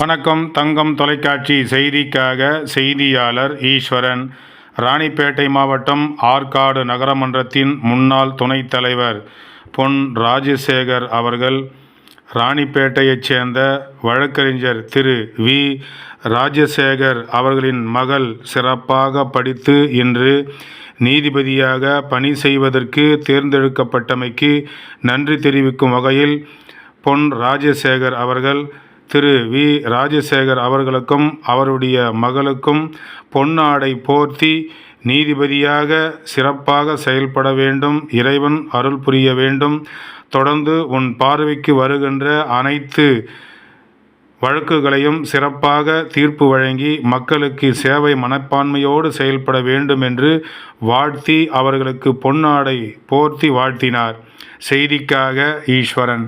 வணக்கம். தங்கம் தொலைக்காட்சி செய்திக்காக செய்தியாளர் ஈஸ்வரன். ராணிப்பேட்டை மாவட்டம் ஆற்காடு நகரமன்றத்தின் முன்னாள் துணைத் தலைவர் பொன் ராஜசேகர் அவர்கள் ராணிப்பேட்டையைச் சேர்ந்த வழக்கறிஞர் திரு வி. ராஜசேகர் அவர்களின் மகள் சிறப்பாக படித்து இன்று நீதிபதியாக பணி செய்வதற்கு தேர்ந்தெடுக்கப்பட்டமைக்கு நன்றி தெரிவிக்கும் வகையில் பொன் ராஜசேகர் அவர்கள் திரு வி. ராஜசேகர் அவர்களுக்கும் அவருடைய மகளுக்கும் பொன்னாடை போர்த்தி நீதிபதியாக சிறப்பாக செயல்பட வேண்டும். இறைவன் அருள் புரிய வேண்டும். தொடர்ந்து உன் பார்வைக்கு வருகின்ற அனைத்து வழக்குகளையும் சிறப்பாக தீர்ப்பு வழங்கி மக்களுக்கு சேவை மனப்பான்மையோடு செயல்பட வேண்டும் என்று வாழ்த்தி அவர்களுக்கு பொன்னாடை போர்த்தி வாழ்த்தினார். செய்திக்காக ஈஸ்வரன்.